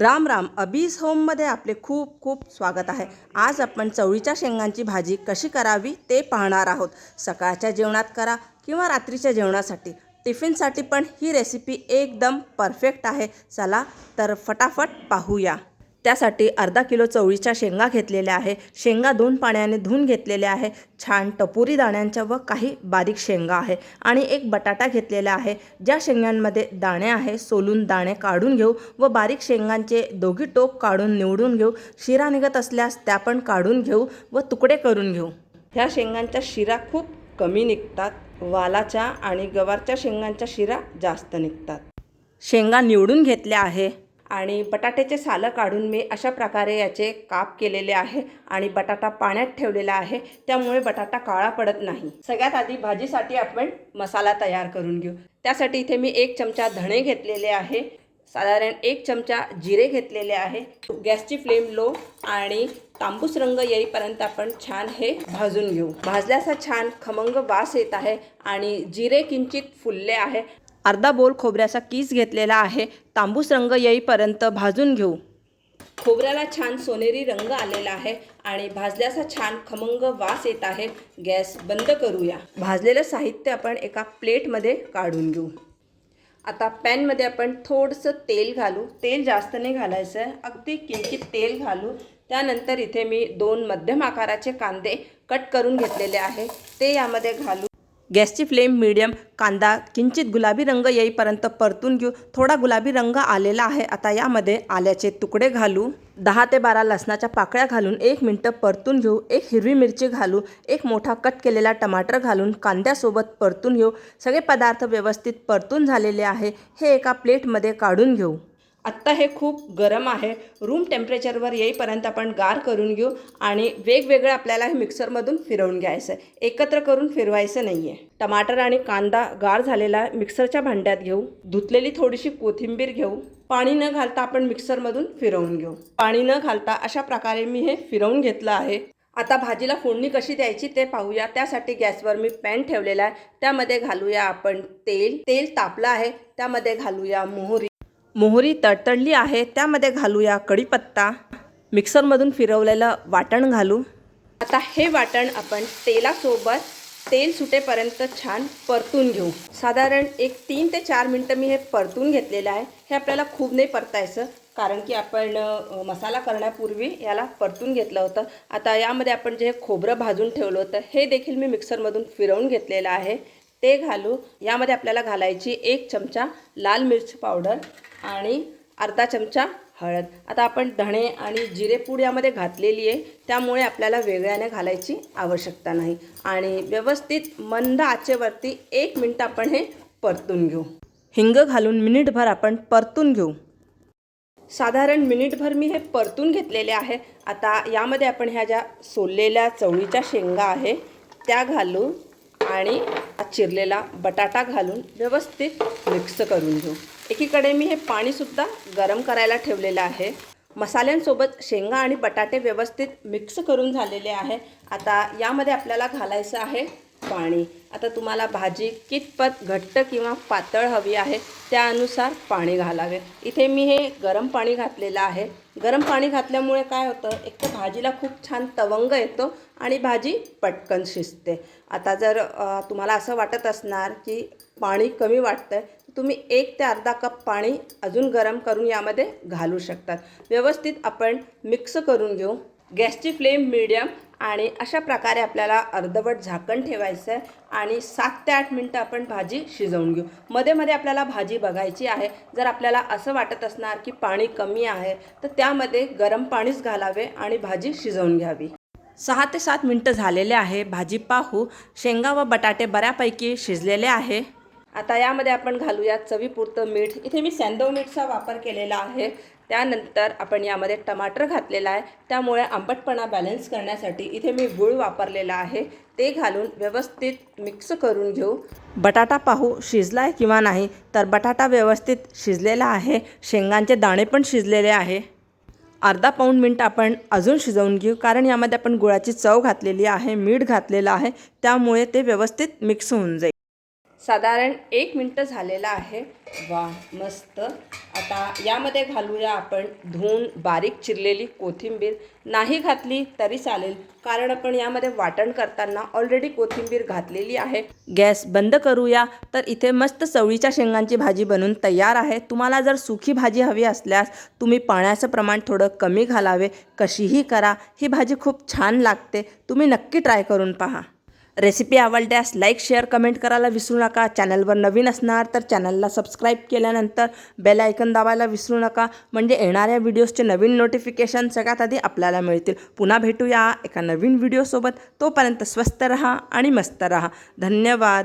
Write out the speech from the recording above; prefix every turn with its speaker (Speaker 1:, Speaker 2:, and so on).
Speaker 1: राम राम अबीज होममध्ये आपले खूप खूप स्वागत आहे. आज आपण चवळीच्या शेंगांची भाजी कशी करावी ते पाहणार आहोत. सकाळच्या जेवणात करा किंवा रात्रीच्या जेवणासाठी. टिफिनसाठी पण ही रेसिपी एकदम परफेक्ट आहे. चला तर फटाफट पाहूया. त्यासाठी अर्धा किलो चवळीच्या शेंगा घेतलेल्या आहे. शेंगा दोन पाण्याने धुवून घेतलेल्या आहे. छान टपोरी दाण्यांच्या व काही बारीक शेंगा आहे. आणि एक बटाटा घेतलेला आहे. ज्या शेंगांमध्ये दाणे आहे सोलून दाणे काढून घेऊ व बारीक शेंगांचे दोघी टोक काढून निवडून घेऊ. शिरा निघत असल्यास त्या पण काढून घेऊ व तुकडे करून घेऊ. ह्या शेंगांच्या शिरा खूप कमी निघतात. वालाच्या आणि गवारच्या शेंगांच्या शिरा जास्त निघतात. शेंगा निवडून घेतल्या आहे. आणि बटाट्याचे सालं काढून मी अशा प्रकारे याचे काप केलेले आहे आणि बटाटा पाण्यात ठेवलेला आहे. त्यामुळे बटाटा काळा पडत नाही. सगळ्यात आधी भाजीसाठी आपण मसाला तयार करून घेऊ. त्यासाठी इथे मी एक चमचा धणे घेतलेले आहे. साधारण एक चमचा जिरे घेतलेले आहे. गॅसची फ्लेम लो आणि तांबूस रंग येईपर्यंत आपण छान हे भाजून घेऊ. भाजल्याचा छान खमंग वास येत आहे आणि जिरे किंचित फुलले आहे. अर्धा बोल खोबऱ्याचा कीस घेतलेला आहे. तांबूस रंग येईपर्यंत भाजून घेऊ. खोबऱ्याला छान सोनेरी रंग आलेला आहे आणि भाजल्याचा छान खमंग वास येत आहे. गॅस बंद करूया. भाजलेलं साहित्य आपण एका प्लेटमध्ये काढून घेऊ. आता पॅनमध्ये आपण थोडंसं तेल घालू. तेल जास्त नाही घालायचं आहे. अगदी किंचित तेल घालू. त्यानंतर इथे मी दोन मध्यम आकाराचे कांदे कट करून घेतलेले आहे. ते यामध्ये घालू. गॅसची फ्लेम मिडियम कांदा किंचित गुलाबी रंग येईपर्यंत परतून घेऊ. थोडा गुलाबी रंग आलेला आहे. आता यामध्ये आल्याचे तुकडे घालू. दहा ते बारा लसणाच्या पाकळ्या घालून एक मिनटं परतून घेऊ. एक हिरवी मिरची घालू. एक मोठा कट केलेला टमाटर घालून कांद्यासोबत परतून घेऊ. सगळे पदार्थ व्यवस्थित परतून झालेले आहे. हे एका प्लेटमध्ये काढून घेऊ. आत्ता हे खूप गरम आहे. रूम टेम्परेचरवर येईपर्यंत आपण गार करून घेऊ आणि वेगवेगळं आपल्याला हे मिक्सरमधून फिरवून घ्यायचं आहे. एकत्र करून फिरवायचं नाही आहे टमाटर आणि कांदा गार झालेला मिक्सरच्या भांड्यात घेऊ. धुतलेली थोडीशी कोथिंबीर घेऊ. पाणी न घालता आपण मिक्सरमधून फिरवून घेऊ. पाणी न घालता अशा प्रकारे मी हे फिरवून घेतलं आहे. आता भाजीला फोडणी कशी द्यायची ते पाहूया. त्यासाठी गॅसवर मी पॅन ठेवलेला आहे. त्यामध्ये घालूया आपण तेल. तेल तापलं आहे. त्यामध्ये घालूया मोहरी. मोहरी तडतडली आहे त्यामध्ये घालूया कढीपत्ता. मिक्सरमधून फिरवलेलं वाटण घालू. आता हे वाटण आपण तेलासोबत तेल सुटेपर्यंत छान परतून घेऊ. साधारण एक तीन ते चार मिनटं मी हे परतून घेतलेलं आहे. हे आपल्याला खूप नाही परतायचं कारण की आपण मसाला करण्यापूर्वी याला परतून घेतलं होतं. आता यामध्ये आपण जे खोबरं भाजून ठेवलं होतं हे देखील मी मिक्सरमधून फिरवून घेतलेलं आहे. ते घालू. यामध्ये आपल्याला घालायची एक चमचा लाल मिरची पावडर. आणि अर्धा चमचा हळद. आता आपण धणे आणि जिरेपूड यामध्ये घातलेली आहे. त्यामुळे आपल्याला वेगळ्याने घालायची आवश्यकता नाही. आणि व्यवस्थित मंद आचेवरती एक मिनटं आपण हे परतून घेऊ. हिंग घालून मिनिटभर आपण परतून घेऊ. साधारण मिनिटभर मी हे परतून घेतलेले आहे. आता यामध्ये आपण ह्या ज्या सोललेल्या चवळीच्या शेंगा आहे त्या घालू आणि चिरलेला बटाटा घालून व्यवस्थित मिक्स करून घेऊ. एकीकडे मी हे पाणीसुद्धा गरम करायला ठेवलेलं आहे. मसाल्यांसोबत शेंगा आणि बटाटे व्यवस्थित मिक्स करून झालेले आहे. आता यामध्ये आपल्याला घालायचं आहे पाणी. आता तुम्हाला भाजी कितपत घट्ट किंवा पातळ हवी आहे त्यानुसार पाणी घालावे. इथे मी हे गरम पाणी घातलेलं आहे. गरम पाणी घातल्यामुळे काय होतं एक तर भाजीला खूप छान तवंग येतो आणि भाजी पटकन शिजते. आता जर तुम्हाला असं वाटत असणार की पाणी कमी वाटतं आहे तुम्ही एक ते अर्धा कप पाणी अजून गरम करून यामध्ये घालू शकतात. व्यवस्थित आपण मिक्स करून घेऊ. गॅसची फ्लेम मिडियम आणि अशा प्रकारे आपल्याला अर्धवट झाकण ठेवायचं आहे आणि सात ते आठ मिनटं आपण भाजी शिजवून घेऊ. मध्ये मध्ये आपल्याला भाजी बघायची आहे. जर आपल्याला असं वाटत असणार की पाणी कमी आहे तर त्यामध्ये गरम पाणीच घालावे आणि भाजी शिजवून घ्यावी. सहा ते सात मिनटं झालेले आहे. भाजी पाहू. शेंगा व बटाटे बऱ्यापैकी शिजलेले आहे. आता यामध्ये आपण घालूया चवीपुरतं मीठ. इथे मी सॅन्डो मीठचा वापर केलेला आहे. त्यानंतर आपण यामध्ये टमाटर घातलेला आहे. त्यामुळे आंबटपणा बॅलन्स करण्यासाठी इथे मी गूळ वापरलेला आहे. ते घालून व्यवस्थित मिक्स करून घेऊ. बटाटा पाहू शिजला आहे किंवा नाही? तर बटाटा व्यवस्थित शिजलेला आहे. शेंगांचे दाणे पण शिजलेले आहे. अर्धा पाऊण मिनटं आपण अजून शिजवून घेऊ. कारण यामध्ये आपण गुळाची चव घातलेली आहे मीठ घातलेलं आहे. त्यामुळे ते व्यवस्थित मिक्स होऊन जाईल. साधारण एक मिनटं झालेला आहे. वा मस्त. आता यामध्ये घालूया आपण धुवून बारीक चिरलेली कोथिंबीर. नाही घातली तरी चालेल कारण आपण यामध्ये वाटण करताना ऑलरेडी कोथिंबीर घातलेली आहे. गॅस बंद करूया. तर इथे मस्त चवळीच्या शेंगांची भाजी बनून तयार आहे. तुम्हाला जर सुखी भाजी हवी असल्यास तुम्ही पाण्याचं प्रमाण थोडं कमी घालावे. कशीही करा. ही भाजी खूप छान लागते. तुम्ही नक्की ट्राय करून पहा. रेसिपी आवडल्यास लाईक शेअर कमेंट करायला विसरू नका. चॅनलवर नवीन असणार तर चॅनलला सबस्क्राईब केल्यानंतर बेल आयकन दाबायला विसरू नका. म्हणजे येणाऱ्या व्हिडिओजचे नवीन नोटिफिकेशन सगळ्यात आधी आपल्याला मिळतील. पुन्हा भेटूया एका नवीन व्हिडिओसोबत तोपर्यंत स्वस्त रहा आणि मस्त रहा. धन्यवाद.